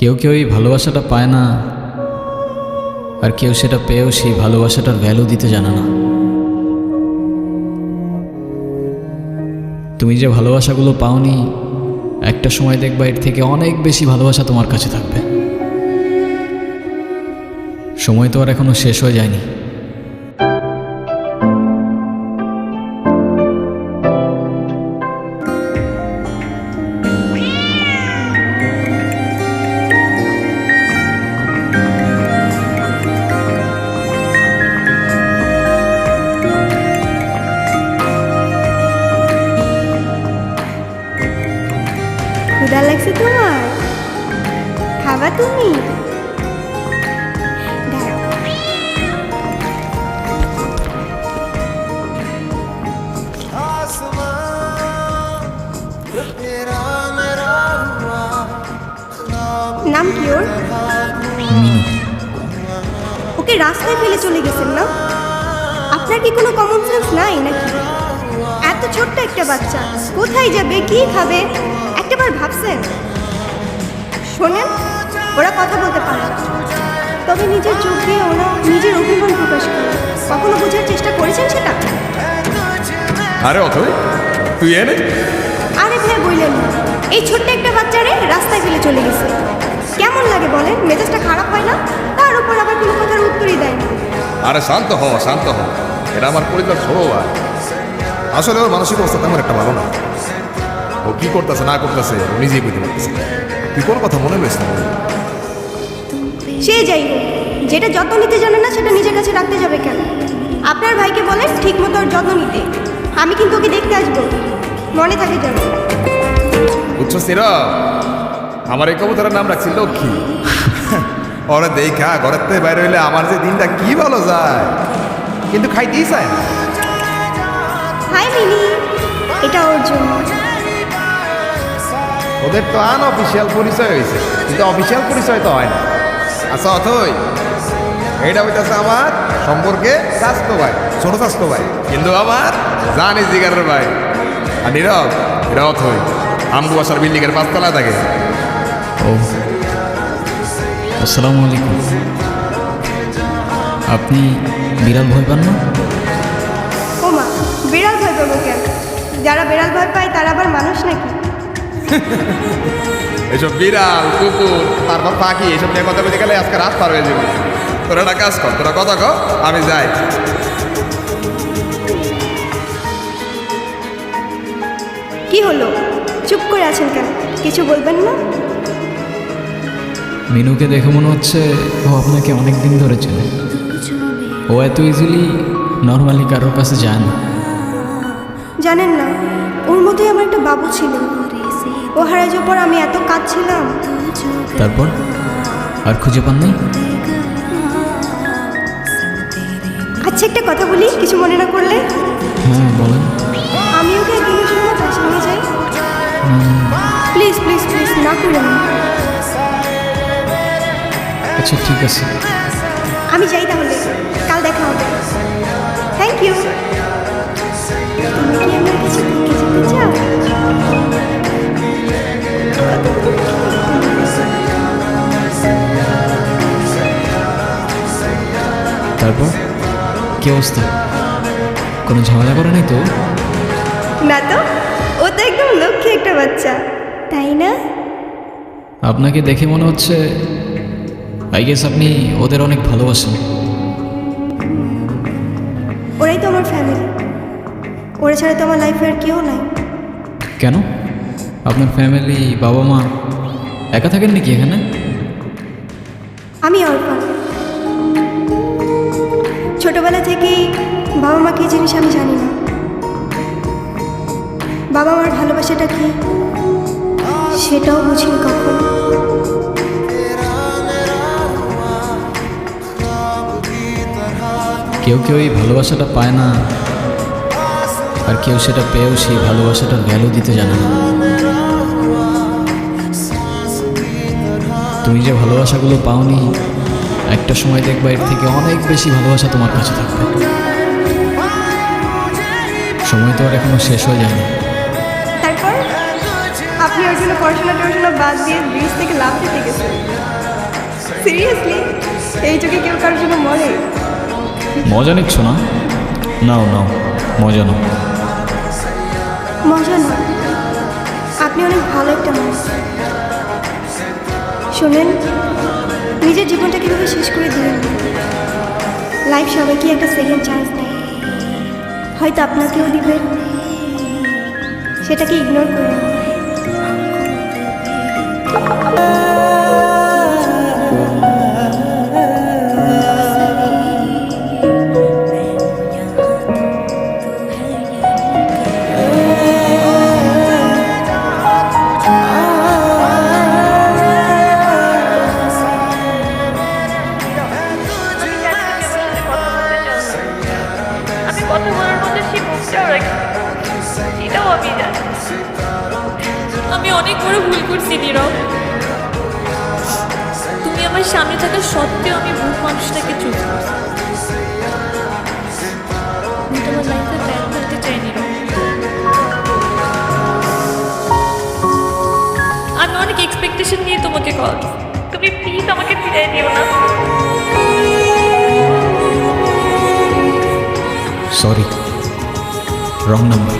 কেউ কেউ এই ভালোবাসাটা পায় না, আর কেউ সেটা পেয়েও সেই ভালোবাসাটার ভ্যালু দিতে জানে না। তুমি যে ভালোবাসাগুলো পাওনি, একটা সময় দেখবা এর থেকে অনেক বেশি ভালোবাসা তোমার কাছে থাকবে। সময় তো আর এখনও শেষ হয়ে যায়নি। ক্ষুধা লাগছে তোমার। খাবা তুমি। নাম কি ওর? ওকে রাস্তায় ফেলে চলে গেছেন না? আপনার কি কোনো কমন সেন্স নাই নাকি? ছোট্ট একটা বাচ্চা। কোথায় যাবে কি খাবে? একটাবার ভাবছেন শোনেন ওরা কথা বলতে পারে তবে নিজের চোখ দিয়ে ওরা নিজের অভিমান প্রকাশ করে। কখনো বোঝার চেষ্টা করেছেন সেটা? আরে অথই তুই এনে। আরে ভাই বললেন এই ছোট্ট একটা বাচ্চারে রাস্তায় ফেলে চলে গেছে। কেমন লাগে বলেন? মেজাজটা খারাপ হয় না? তার উপর আবার কোনো কথার উত্তরই দেয় না। আরে শান্ত হ শান্ত হ এটা আমার পরিবার ছোট ভাই আসলে ওর মানসিক অবস্থা তেমন একটা ভালো না। ও কি করতেছে না করতেছে ও নিজেই বুঝতে পারতেছে তুই কোন কথা মনে না। সে যাই হোক যেটা যত্ন নিতে জানে না সেটা নিজের কাছে রাখতে যাবে কেন? আপনার ভাইকে বলেন ঠিক মতো ওর যত্ন নিতে। আমি কিন্তু ওকে দেখতে আসব। মনে থাকে যেন। বুঝছ সিরা? আমার এই কবুতরের নাম রাখছি লক্ষ্মী। ওরা দেখা ঘরের থেকে বাইরে হইলে আমার যে দিনটা কি ভালো যায়। কিন্তু খাইতেই চায় না। হাই মিনি এটা ওর জন্য। ওদের তো আনঅফিসিয়াল পরিচয় হয়েছে কিন্তু অফিসিয়াল পরিচয় তো হয় না। আচ্ছা অথই এইটা হইতেছে আমার সম্পর্কে স্বাস্থ্য ভাই ছোট স্বাস্থ্য ভাই। কিন্তু আমার জানি জিগারের ভাই। আর নীরব এটা অথই আমগু বাসার বিল্ডিংয়ের পাঁচতলা থাকে। ও আসসালামু আলাইকুম। আপনি বিড়াল ভয় পান না? বিড়াল ভয় পাবো কেন? যারা বিড়াল ভয় পায় তারা আবার মানুষ নাকি? এসব বিড়াল কুকুর তারপর পাখি এসব নিয়ে কথা বলতে গেলে আজকে রাত পার হয়ে যাবে। তোরা একটা কাজ কর তোরা কথা কর আমি যাই। কি হলো? চুপ করে আছেন কেন? কিছু বলবেন না? মিনুকে দেখে মনে হচ্ছে ও আপনাকে অনেক দিন ধরে চলে ও এত ইজিলি নর্মালি কারোর কাছে যায় না। জানেন না ওর মধ্যে আমার একটা বাবু ছিল। ও হারা যাওয়ার পর আমি এত কাঁদছিলাম। তারপর? আর খুঁজে পান নাই? আচ্ছা একটা কথা বলি কিছু মনে না করলে? হ্যাঁ বলেন। আমি ওকে একদিনের জন্য বাসা নিয়ে যাই। প্লিজ প্লিজ প্লিজ না করবেন না আচ্ছা ঠিক আছে। আমি যাই তাহলে। কাল দেখা হবে। থ্যাংক ইউ তারপর? কি অবস্থা? কোনো ঝামেলা করে নাই তো? না তো ও তো একদম লক্ষ্মী একটা বাচ্চা তাই না? আপনাকে দেখে মনে হচ্ছে আই গেস আপনি ওদের অনেক ভালোবাসেন। ওরাই তো আমার ফ্যামিলি ওরা ছাড়া তো আমার লাইফে আর কেউ নাই। কেন? আপনার ফ্যামিলি বাবা মা একা থাকেন নাকি এখানে? আমি অর্পণ ছোটবেলা থেকেই বাবা মা কি জিনিস আমি জানি না। বাবা মার ভালোবাসাটা কি সেটাও বুঝিনি কখনো। কেউ কেউ এই ভালোবাসাটা পায় না। আর কেউ সেটা পেয়েও সেই ভালোবাসাটা ভ্যালু দিতে জানে না। তুমি যে ভালোবাসাগুলো পাওনি একটা সময় দেখবা এর থেকে অনেক বেশি ভালোবাসা তোমার কাছে থাকবে। সময় তো আর এখনও শেষ হয়ে যায়নি। তারপর আপনি ওর জন্য পড়াশোনা টড়াশোনা বাদ দিয়ে ব্রিজ থেকে লাভ দিতে গেছেন। সিরিয়াসলি এই যুগে কেউ কারোর জন্য মরে? মজা নিচ্ছ না? নাও নাও মজা নাও। মজা না আপনি অনেক ভালো একটা মানুষ। শোনেন, নিজের জীবনটা কীভাবে শেষ করে দিলেন? লাইফ সবাইকে একটা সেকেন্ড চান্স দেয়। হয়তো আপনাকেও দিবে। সেটাকে ইগনোর করুন অনেক বড় ভুল করছি, নীরব। তুমি আমার সামনে থাকা সত্ত্বেও আমি ভুল মানুষটাকে ব্যান করতে চাই অনেক এক্সপেকটেশন নিয়ে তোমাকে কল তুমি প্লিজ আমাকে ফিরিয়ে দিও না। Sorry wrong number